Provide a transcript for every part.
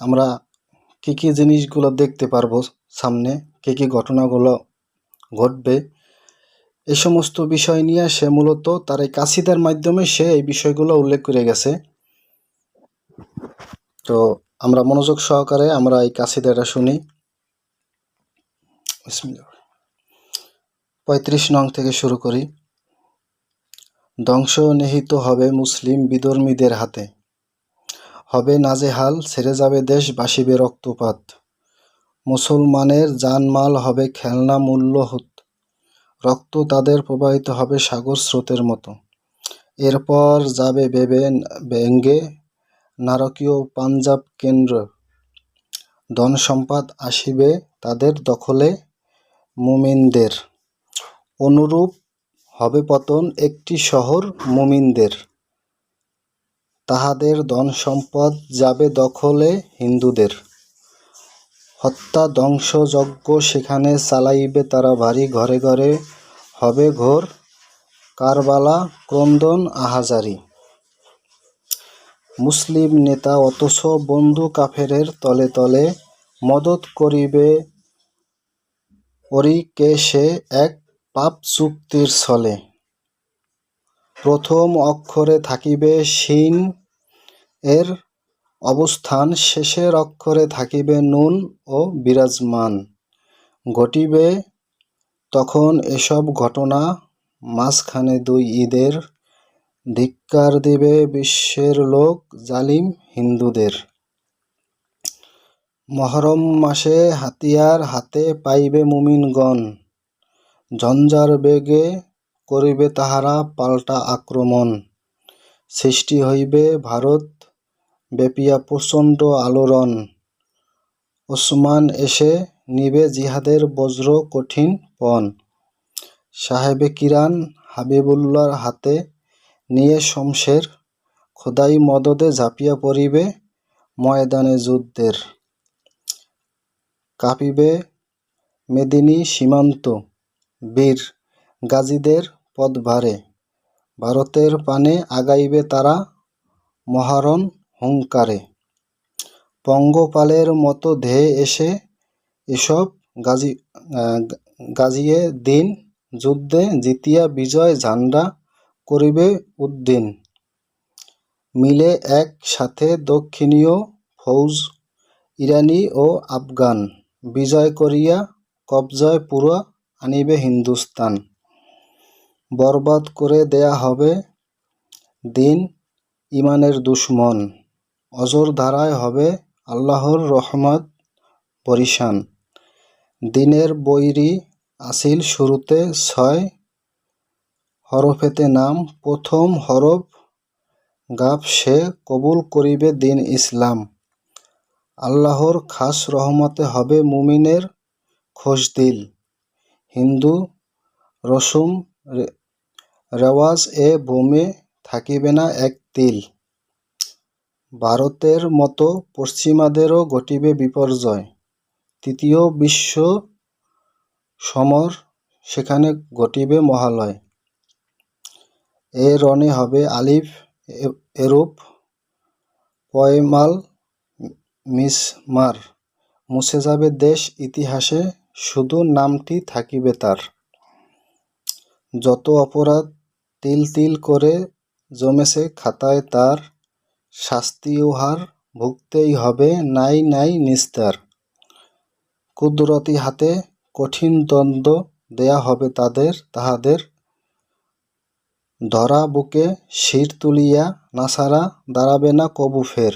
আমরা কী কী জিনিসগুলো দেখতে পারব সামনে, কী কী ঘটনাগুলো ঘটবে এই সমস্ত বিষয় নিয়ে সে মূলত তার এই কাসিদার মাধ্যমে সে এই বিষয়গুলো উল্লেখ করে গেছে। তো আমরা মনোযোগ সহকারে আমরা এই কাসিদাটা শুনি। পঁয়ত্রিশ নং থেকে শুরু করি। ধ্বংস নিহিত হবে মুসলিম বিধর্মীদের হাতে। হবে নাজেহাল, ছেড়ে যাবে দেশ, বাসিবে রক্তপাত। মুসলমানের জানমাল হবে খেলনা মূল্যহুত রক্ত তাদের প্রবাহিত হবে সাগর স্রোতের মতো। এরপর যাবে বেবে ব্যঙ্গে, নারকীয় পাঞ্জাব কেন্দ্র। ধন সম্পদ আসিবে তাদের দখলে মুমিনদের। অনুরূপ হবে পতন একটি শহর মুমিনদের। তাহাদের ধন সম্পদ যাবে দখলে হিন্দুদের। হত্যা ধ্বংসযজ্ঞ সেখানে চালাইবে তারা ভারী ঘরে ঘরে। হবে ঘোর কারবালা, ক্রন্দন, আহাজারি। মুসলিম নেতা অথচ বন্ধু কাফেরের তলে তলে মদত করিবে ওরিকে সে এক পাপ চুক্তির ছলে। প্রথম অক্ষরে থাকিবে শিন। এর অবস্থান শেষের অক্ষরে থাকিবে নুন ও বিরাজমান। ঘটিবে তখন এসব ঘটনা, মাঝখানে দুই ঈদের ধিক্কার দেবে বিশ্বের লোক জালিম হিন্দুদের। মহরম মাসে হাতিয়ার হাতে পাইবে মুমিনগণ। ঝঞ্ঝার বেগে করিবে তাহারা পাল্টা আক্রমণ। সৃষ্টি হইবে ভারত, ব্যাপিয়া প্রচণ্ড আলোড়ন। ওসমান এসে নিবে জিহাদের বজ্র কঠিন পণ। সাহেবে কিরান হাবিবুল্লার হাতে নিয়ে শমশের খোদাই মদদে ঝাঁপিয়া পড়িবে ময়দানে যুদ্ধের। কাঁপিবে মেদিনী সীমান্ত বীর গাজীদের পদভারে ভারতের পানে আগাইবে তারা মহারণ হুঙ্কারে। পঙ্গপালের মতো ধেয়ে এসে এসব গাজী গাজিয়ে দিন। যুদ্ধে জিতিয়া বিজয় ঝান্ডা করিবে উদ্দিন। মিলে এক সাথে দক্ষিণীয় ফৌজ, ইরানি ও আফগান। বিজয় করিয়া কবজায় পুরো আনিবে হিন্দুস্তান। বরবাদ করে দেয়া হবে দিন ইমানের দুশ্মন। অজর ধারায় হবে আল্লাহর রহমত পরিশান। দিনের বৈরি আসিল শুরুতে ছয় হরফেতে নাম, প্রথম হরফ গাফ সে কবুল করিবে দিন ইসলাম। আল্লাহর খাস রহমতে হবে মুমিনের খোশদিল। হিন্দু রসুম রেওয়াজ এ ভূমে থাকিবে না এক তিল। ভারতের মতো পশ্চিমাদেরও ঘটিবে বিপর্যয়। তৃতীয় বিশ্ব সমর সেখানে ঘটিবে মহালয়। এ রণে হবে আলিফ এরূপ পয়মাল মিসমার। মুছে যাবে দেশ ইতিহাসে, শুধু নামটি থাকিবে তার। যত অপরাধ তিল তিল করে জমেছে খাতায়, তার শাস্তি উহার ভুগতেই হবে নাই নাই নিস্তার। কুদরতি হাতে কঠিন দ্বন্দ্ব দেয়া হবে তাদের, তাহাদের ধরা বুকে শির তুলিয়া নাসারা দাঁড়াবে না কবু ফের।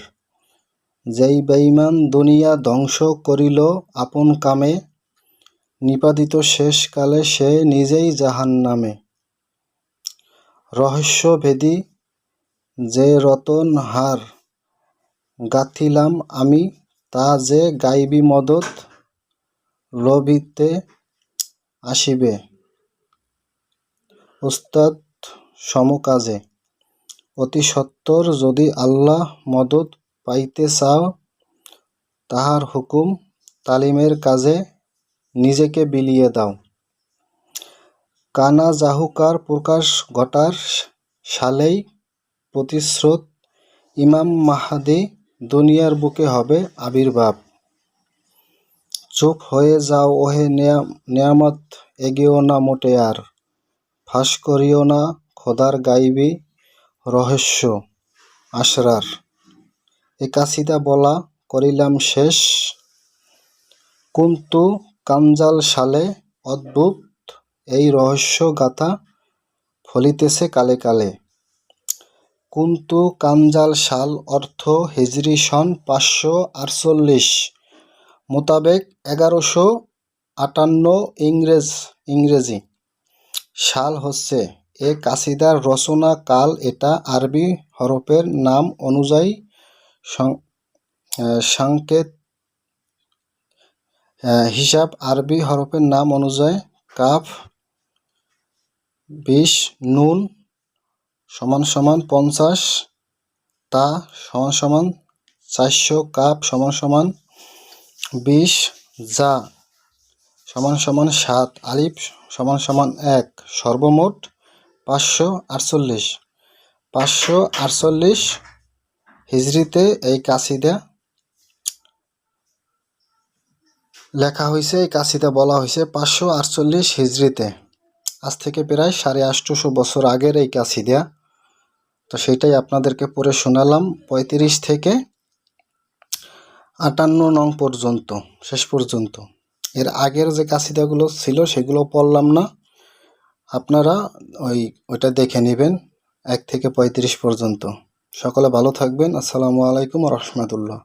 যেই বেঈমান দুনিয়া ধ্বংস করিল, আপন কামে নিপাদিত শেষকালে সে নিজেই জাহান নামে রহস্যভেদী যে রতন হার গাথিলাম আমি, তা যে গাইবি মদত লভিতে আসিবে। উস্তাদ সমকাজে, অতি সত্বর যদি আল্লাহ মদত পাইতে চাও, তাহার হুকুম তালিমের কাজে নিজেকে বিলিয়ে দাও। কানা জাহুকার প্রকাশ ঘটার সালেই প্রতিশ্রুত ইমাম মাহাদি দুনিয়ার বুকে হবে আবির্ভাব। চুপ হয়ে যাও ওহে নেয়া- নেয়ামত এগিয়েও না মোটে আর। ফাঁস করিও না খোদার গাইবি রহস্য, আশরার। এ বলা করিলাম শেষ। কুন্তু কামজাল সালে অদ্ভুত এই রহস্য গাথা ফলিতেছে কালে কালে। কুন্তু কামজাল সাল অর্থ হিজরি সন পাঁচশো আটচল্লিশ মোতাবেক এগারোশো আটান্ন ইংরেজ, ইংরেজি। সাল হচ্ছে এ কাসিদার রচনা কাল এটা আরবি হরফের নাম অনুযায়ী সংকেত হিসাব আরবি হরফের নাম অনুযায়ী কাফ বিশ নুন সমান সমান পঞ্চাশ, তা সমান সমান চারশো কাপ সমান সমান বিশ, যা সমান সমান সাত, আলিফ সমান সমান এক, সর্বমোট পাঁচশো আটচল্লিশ। পাঁচশো আটচল্লিশ হিজড়িতে এই কাসিদা লেখা হয়েছে এই কাসিদা বলা হয়েছে পাঁচশো আটচল্লিশ হিজড়িতে। আজ থেকে প্রায় সাড়ে আটশোশো বছর আগের এই কাসিদা তো সেটাই আপনাদেরকে পড়ে শোনালাম পঁয়ত্রিশ থেকে আটান্ন নং পর্যন্ত, শেষ পর্যন্ত। এর আগের যে কাসিদাগুলো ছিল সেগুলো পড়লাম না। আপনারা ওই, ওইটা দেখে নেবেন এক থেকে পঁয়ত্রিশ পর্যন্ত। সকলে ভালো থাকবেন। আসসালামু আলাইকুম রহমতুল্লাহ।